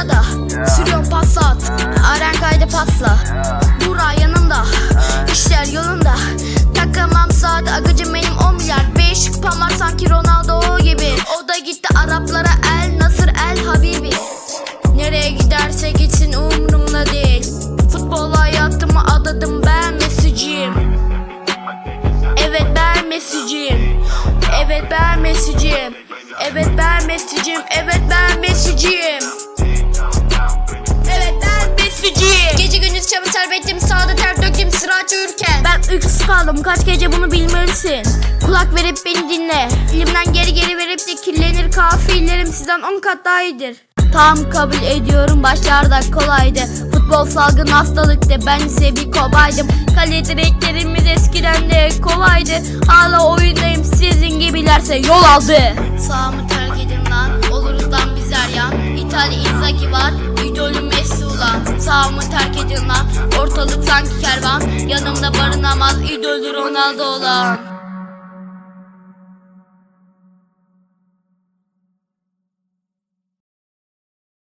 arada Sürüyorum Passat. Aren kaydı pasla. Bura yanımda İşler yolunda. Takamam saat. Agıcım benim 10 milyar. 5 kupam var sanki Ronaldo gibi. O da gitti Araplara el. Nasır el Habibi. Nereye giderse gitsin umurumda değil. Futbol hayatımı adadım ben Messi'ciyim. Evet ben Messi'ciyim. Evet ben Messi'ciyim Evet ben Messi'ciyim Evet ben Messi'ciyim Evet ben Messi'ciyim Gece gündüz çabuk servettim Sağda ter döktüm. Sıraç uyurken Ben uykusuz kaldım. Kaç gece bunu bilmelisin? Kulak verip beni dinle. Elimden geri geri verip de kirlenir. Kafirlerim sizden 10 kat daha iyidir. Tam kabul ediyorum. Başlarda kolaydı. Futbol salgın hastalıktı. Ben ise bir kobaydım. Kale direklerimiz eskiden de kolaydı. Hala oyundayım. Sizin gibilerse yol aldı Sağımı terk edin lan. Oluruz lan bizler yan İtalya Inzaghi var. İdolüm Messi ulan. Sağımı terk edin lan. Ortalık sanki kervan. Yanımda barınamaz. İdolü Ronaldo olan